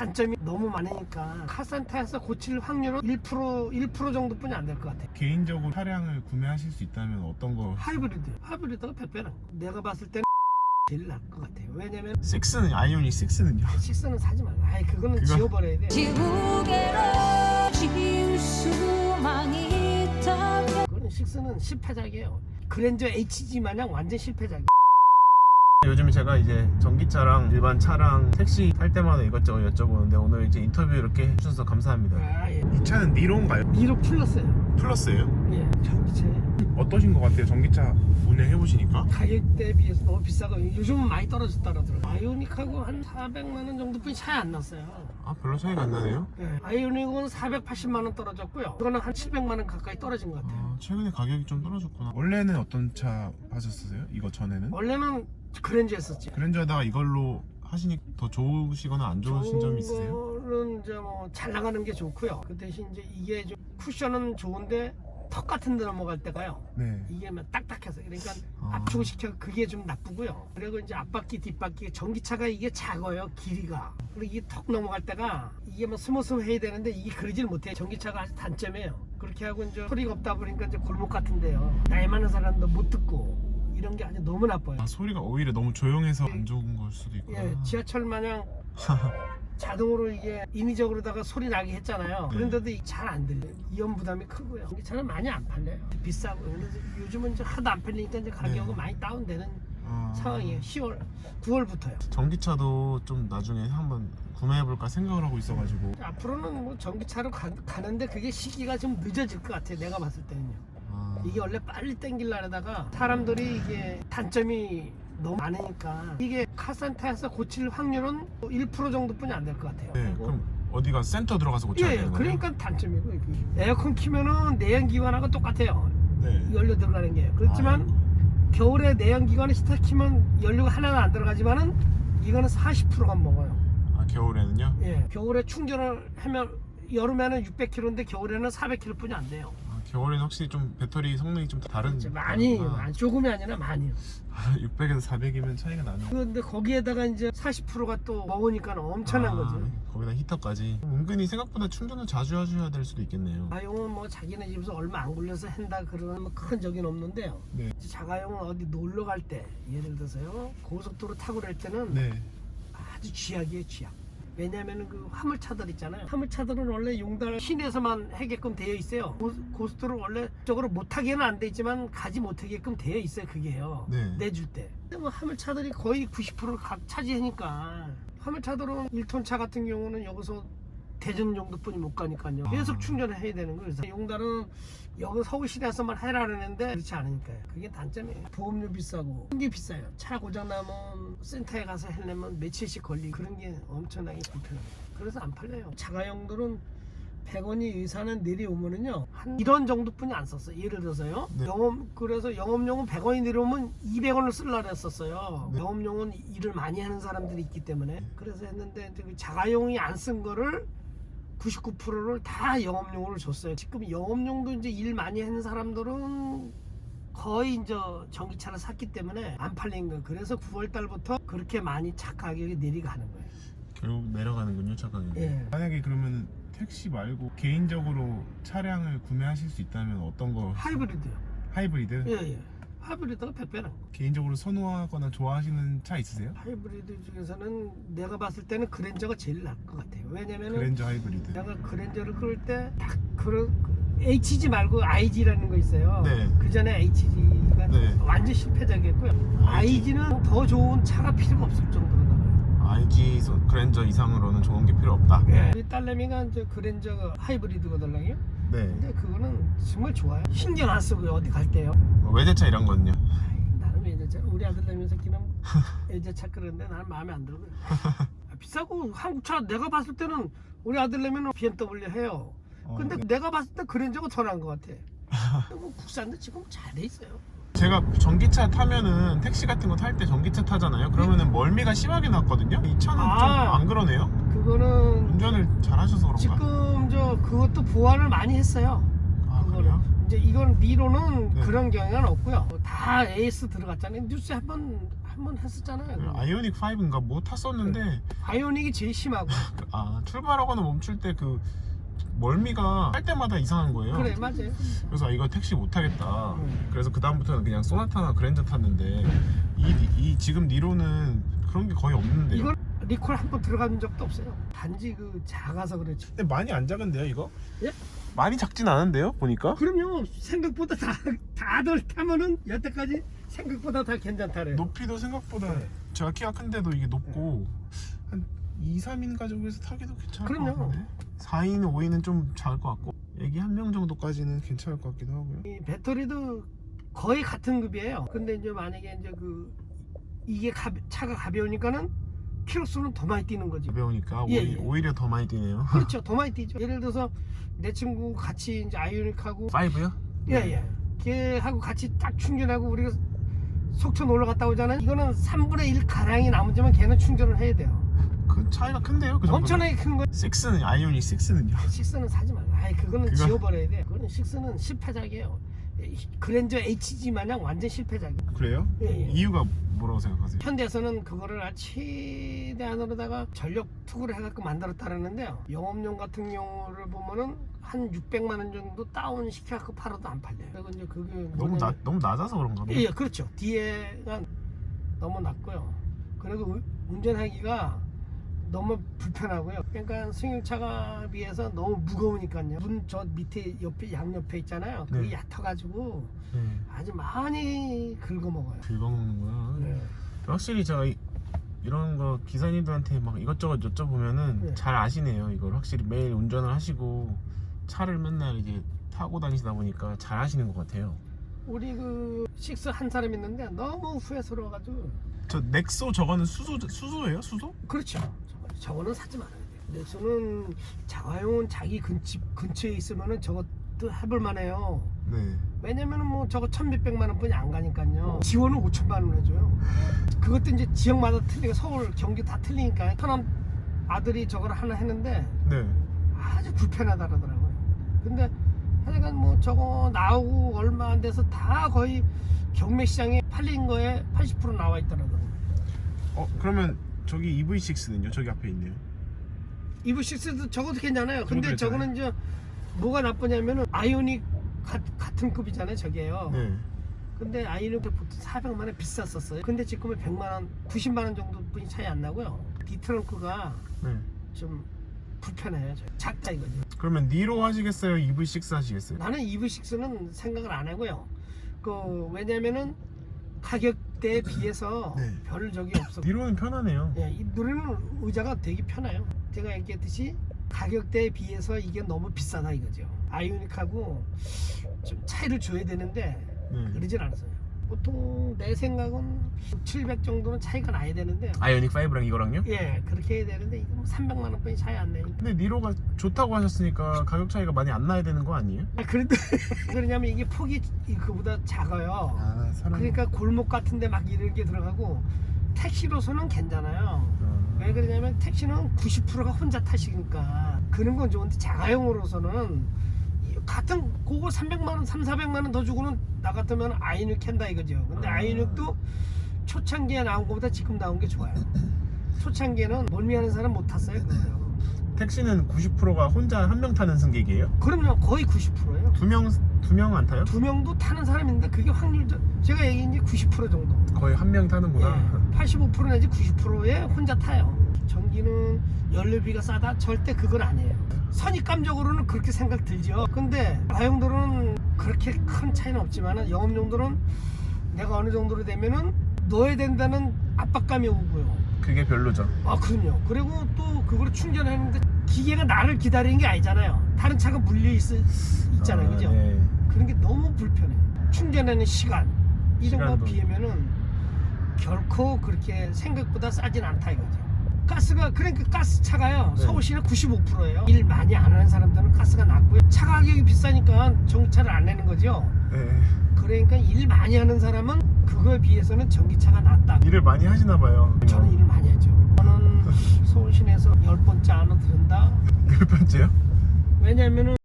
단점이 너무 많으니까 카센터에서 고칠 확률은 1% 1% 정도뿐이 안 될 것 같아. 개인적으로 차량을 구매하실 수 있다면 어떤 거? 하이브리드, 하이브리드가 100배는 내가 봤을 때는 제일 나을 것 같아요. 왜냐면 6는 아이오닉 6는요? 6는 사지 말고, 아예 그거는 그거- 지워버려야 돼. 지우개로 지울 수만이 있다면 그거는 6는 실패작이에요. 그랜저 HG 마냥 완전 실패작이야. 요즘 제가 이제 전기차랑 일반 차랑 택시 탈 때마다 이것저것 여쭤보는데 오늘 이제 인터뷰 이렇게 해주셔서 감사합니다. 아, 예. 이 차는 니로인가요? 미로 플러스예요. 플러스예요? 예, 전기차. 어떠신 것 같아요? 전기차 운행해 보시니까? 가격대에 비해서 너무 비싸고 요즘은 많이 떨어졌다 그러더라고요. 아이오닉하고 한 400만 원 정도뿐이 차이 안 났어요. 아 별로 차이가 안 나네요. 예, 아이오닉은 480만 원 떨어졌고요. 이거는 한 700만 원 가까이 떨어진 것 같아요. 아, 최근에 가격이 좀 떨어졌구나. 원래는 어떤 차 하셨어요? 이거 전에는? 원래는 그랜저 했었지. 그랜저 하다가 이걸로 하시니 더 좋으시거나 안 좋으신 점이 있으세요? 거는 이제 뭐 잘 나가는 게 좋고요. 그 대신 이제 이게 좀 쿠션은 좋은데 턱 같은 데 넘어갈 때가요. 네. 이게 막 딱딱해서 그러니까 아. 압축을 시켜 그게 좀 나쁘고요. 그리고 이제 앞바퀴 뒷바퀴 전기차가 이게 작아요 길이가. 그리고 이게 턱 넘어갈 때가 이게 뭐 스무스해야 되는데 이게 그러질 못해. 전기차가 아주 단점이에요. 그렇게 하고 이제 소리가 없다 보니까 이제 골목 같은데요. 나이 많은 사람도 못 듣고 이런 게 아주 너무 나빠요. 아 소리가 오히려 너무 조용해서 안 좋은 걸 수도 있구나. 예, 지하철 마냥 자동으로 이게 인위적으로다가 소리 나게 했잖아요. 네. 그런데도 잘 안 들려요. 이연 부담이 크고요. 전기차는 많이 안 팔려요. 비싸고. 그래서 요즘은 이제 하도 안 팔리니까 이제 가격은 네. 많이 다운되는 아, 상황이에요. 10월, 9월부터요. 전기차도 좀 나중에 한번 구매해볼까 생각을 하고 있어가지고. 앞으로는 뭐 전기차로 가, 가는데 그게 시기가 좀 늦어질 것 같아요. 내가 봤을 때는요. 아, 이게 원래 빨리 땡길라다가 사람들이 이게 단점이 너무 많으니까 이게 카센터에서 고칠 확률은 1% 정도뿐이 안 될 것 같아요. 네, 그럼 어디가 센터 들어가서 고쳐야 예, 되는 거예요? 그러니까 단점이고 이게. 에어컨 키면은 내연기관하고 똑같아요. 네. 연료 들어가는 게. 그렇지만 겨울에 내연기관에 히터 키면 연료가 하나는 안 들어가지만은 이거는 40%가 먹어요. 아 겨울에는요? 예, 겨울에 충전을 하면 여름에는 600km인데 겨울에는 400km뿐이 안 돼요. 아, 겨울에는 확실히 좀 배터리 성능이 좀 다른. 많이, 다르구나. 많이, 조금이 아니라 많이요. 아, 600에서 400이면 차이가 나네. 그런데 거기에다가 이제 40%가 또 먹으니까 엄청난 아, 거죠. 거기다 히터까지. 은근히 생각보다 충전을 자주 하셔야 될 수도 있겠네요. 자가용은 뭐 자기네 집에서 얼마 안 굴려서 한다 그런 뭐큰 적은 없는데요. 네. 자가용은 어디 놀러 갈 때 예를 들어서요 고속도로 타고 그럴 때는 네. 아주 쥐약이에요 쥐약. 왜냐면은 그 화물차들 있잖아요. 화물차들은 원래 용달 시내에서만 하게끔 되어 있어요. 고, 고속도로 원래 쪽으로 못 타게는 안 돼 있지만 가지 못하게끔 되어 있어요. 그게요. 네. 내줄 때. 근데 뭐 화물차들이 거의 90%를 각 차지하니까 화물차들은 1톤 차 같은 경우는 여기서 대전 정도뿐이 못 가니까요. 계속 아. 충전을 해야 되는 거예요. 용달은 여기 서울 시내에서만 해라 그러는데 그렇지 않으니까요. 그게 단점이에요. 보험료 비싸고 그런 게 비싸요. 차 고장 나면 센터에 가서 하려면 며칠씩 걸리고 그런 게 엄청나게 불편해요. 그래서 안 팔려요. 자가용들은 100원이 이사는 내려오면은요 한 1원 정도뿐이 안 썼어요. 예를 들어서요. 네. 영업 그래서 영업용은 100원이 내려오면 200원을 쓸라 그랬었어요. 네. 영업용은 일을 많이 하는 사람들이 있기 때문에 그래서 했는데 그 자가용이 안 쓴 거를 99%를 다 영업용으로 줬어요. 지금 영업용도 이제 일 많이 하는 사람들은 거의 이제 전기차를 샀기 때문에 안 팔린 거예요. 그래서 9월 달부터 그렇게 많이 차 가격이 내려가는 거예요. 결국 내려가는군요, 차 가격이. 예. 만약에 그러면 택시 말고 개인적으로 차량을 구매하실 수 있다면 어떤 거? 하이브리드요. 하이브리드? 예, 예. 하이브리드가 100배는. 개인적으로 선호하거나 좋아하시는 차 있으세요? 하이브리드 중에서는 내가 봤을 때는 그랜저가 제일 나을 것 같아요. 왜냐면은 그랜저 하이브리드. 내가 그랜저를 끌 때 딱 그런 그 HG 말고 IG라는 거 있어요. 네. 그 전에 HG가 네. 완전 실패작이었고요. IG는 더 좋은 차가 필요가 없을 정도로 나와요. IG 소- 그랜저 이상으로는 좋은 게 필요 없다. 예. 우리 딸내미가 이제 그랜저 하이브리드거든요. 네. 근데 그거는 정말 좋아요. 신경 안 쓰고 어디 갈 때요. 뭐 외제차 이런 거는요? 아이, 나는 외제차 우리 아들내미 새끼는 외제차 그런데 나는 마음에 안 들어요. 아, 비싸고 한국차 내가 봤을 때는 우리 아들내미는 BMW 해요. 어, 근데 네. 내가 봤을 때 그랜저가 더 나은 것 같아. 뭐 국산도 지금 잘 돼 있어요. 제가 전기차 타면은 택시 같은 거 탈 때 전기차 타잖아요. 그러면은 멀미가 심하게 났거든요. 이 차는 좀 아. 안 그러네요. 그거는 운전을 잘하셔서 그런가? 지금 저 그것도 보완을 많이 했어요. 아 그거는 그래요? 이제 이건 미로는 네. 그런 경향은 없고요. 다 AS 들어갔잖아요. 뉴스에 한번 한 번 했었잖아요. 그거. 아이오닉 5인가 뭐 탔었는데 아이오닉이 제일 심하고. 아 출발하거나 멈출 때 그 멀미가 할 때마다 이상한 거예요. 그래 맞아요. 그래서 아, 이거 택시 못 타겠다. 음. 그래서 그 다음부터는 그냥 소나타나 그랜저 탔는데 이, 이 지금 니로는 그런 게 거의 없는데요. 이건 리콜 한 번 들어간 적도 없어요. 단지 그 작아서 그렇지. 근데 많이 안 작은데요 이거? 예? 많이 작진 않은데요 보니까? 그럼요. 생각보다 다 다들 타면은 여태까지 생각보다 다 괜찮다래요. 높이도 생각보다 네. 제가 키가 큰데도 이게 높고 한 2, 3인 가족에서 타기도 괜찮을 그럼요. 것 같은데 4인, 5인은 좀 작을 것 같고 애기 한 명 정도까지는 괜찮을 것 같기도 하고요 이 배터리도 거의 같은 급이에요. 근데 이제 만약에 이제 그 이게 가, 차가 가벼우니까는 키로수는 더 많이 뛰는 거지. 가벼우니까 예, 오히, 예. 오히려 더 많이 뛰네요 그렇죠. 더 많이 뛰죠. 예를 들어서 내 친구 같이 이제 아이오닉하고 5요? 예예. 걔하고 같이 딱 충전하고 우리가 속초 놀러 갔다 오잖아요. 이거는 3분의 1 가량이 남으지만 걔는 충전을 해야 돼요. 그 차이가 큰데요? 그? 엄청나게 큰 거. 6는 아이오닉 6는요 6는 사지 말고. 아이 그거는 그거- 지워버려야 돼. 그거는 6는 실패작이에요. 그랜저 HG 마냥 완전 실패작이에요. 그래요? 예, 예. 이유가 뭐라고 생각하세요? 현대에서는 그거를 최대한으로다가 전력 투구를 해갖고 만들었다는데요. 영업용 같은 경우를 보면은 한 600만 원 정도 다운 시켜갖고 팔아도 안 팔려요. 그리고 이제 그게 너무, 낮, 너무 낮아서 그런가 봐요 예, 예, 그렇죠. 뒤에가 너무 낮고요. 그리고 운- 운전하기가 너무 불편하고요. 그러니까 승용차가 비해서 너무 무거우니까요. 문 저 밑에 옆에 양옆에 있잖아요. 그게 네. 얕아가지고 네. 아주 많이 긁어먹어요. 긁어먹는구나 네. 확실히 제가 이, 이런 거 기사님들한테 막 이것저것 여쭤보면은 네. 잘 아시네요 이걸 확실히 매일 운전을 하시고 차를 맨날 이제 타고 다니시다 보니까 잘 하시는 것 같아요 우리 그 식스 한 사람 있는데 너무 후회스러워가지고 저 넥소 저거는 수소, 수소예요? 수소? 그렇죠. 저거- 저거는 사지 말아야 돼요. 넥소는 자가용은 자기 근처, 근처에 있으면은 저것도 해볼 만해요. 네 왜냐면은 뭐 저거 천몇백만 원뿐이 안 가니까요. 지원은 5천만 원 해줘요. 그것도 이제 지역마다 틀리고 서울, 경기 다 틀리니까 천안 아들이 저걸 하나 했는데 네. 아주 불편하다 그러더라고요. 근데 하여간 뭐 저거 나오고 얼마 안 돼서 다 거의 경매 시장에 팔린 거에 80% 나와 있더라고요. 어 그러면 저기 EV6는요? 저기 앞에 있네요 이브6도 저것도 괜찮아요. 근데 저것도 저거는 이제 뭐가 나쁘냐면은 아이오닉 가- 같은 급이잖아요, 저게요. 네 근데 아이오닉 보통 400만 원 비쌌었어요. 근데 지금은 100만 원, 90만 원 정도뿐이 차이 안 나고요. 디트렁크가 네. 좀 불편해요. 저. 작다 이거죠. 그러면 니로 하시겠어요? EV6 하시겠어요? 나는 EV6는 생각을 안 하고요. 그 왜냐면은 가격 대에 비해서 네. 별 적이 없어. 니로는 편하네요 예, 이 노래는 의자가 되게 편해요. 제가 얘기했듯이 가격대에 비해서 이게 너무 비싸다 이거죠. 아이오닉하고 좀 차이를 줘야 되는데 네. 그러진 않았어요. 보통 내 생각은 700 정도는 차이가 나야 되는데 아이오닉 5랑 이거랑요? 예 그렇게 해야 되는데 이거 뭐 300만 원뿐이 차이 안 나니까 근데 니로가 좋다고 하셨으니까 가격 차이가 많이 안 나야 되는 거 아니에요? 아, 그래도 그러냐면 이게 폭이 이- 그보다 작아요. 아 사람 그러니까 골목 같은데 막 이렇게 들어가고 택시로서는 괜찮아요. 아, 왜 그러냐면 택시는 90%가 혼자 타시니까 그런 건 좋은데 자가용으로서는 이 같은 그거 300만 원, 3, 400만 원 더 주고는 나 같으면 아이닉 캔다 이거죠. 근데 아. 아이닉도 초창기에 나온 것보다 지금 나온 게 좋아요. 초창기에는 멀미하는 사람 못 탔어요. 그거요. 택시는 90%가 혼자 한 명 타는 승객이에요? 그럼요 거의 90%예요. 두 명 두 명 안 타요? 두 명도 타는 사람인데 그게 확률 제가 얘기한 게90% 정도. 거의 한 명 타는구나. 예, 85% 내지 90%에 혼자 타요. 전기는 연료비가 싸다? 절대 그건 아니에요. 선입감적으로는 그렇게 생각 들죠. 근데 다용도로는 그렇게 큰 차이는 없지만 영업용도로는 내가 어느 정도로 되면은 넣어야 된다는 압박감이 오고요. 그게 별로죠. 아 그럼요. 그리고 또 그걸 충전하는데 기계가 나를 기다리는 게 아니잖아요. 다른 차가 물려 있, 있잖아요, 아, 그죠? 네. 그런 게 너무 불편해. 충전하는 시간 이런 거. 비하면은 결코 그렇게 생각보다 싸진 않다 이거죠. 가스가 그러니까 가스 차가요. 네. 서울시는 95%예요. 일 많이 안 하는 사람들은 가스가 낮고요. 차 가격이 비싸니까 전기차를 안 내는 거죠. 네. 그러니까 일 많이 하는 사람은 그거에 비해서는 전기차가 낫다. 일을 많이 하시나 봐요. 저는 일을 많이 하죠. 저는 서울 시내에서 열 번째 안으로 들은다. 열 번째요? 왜냐면은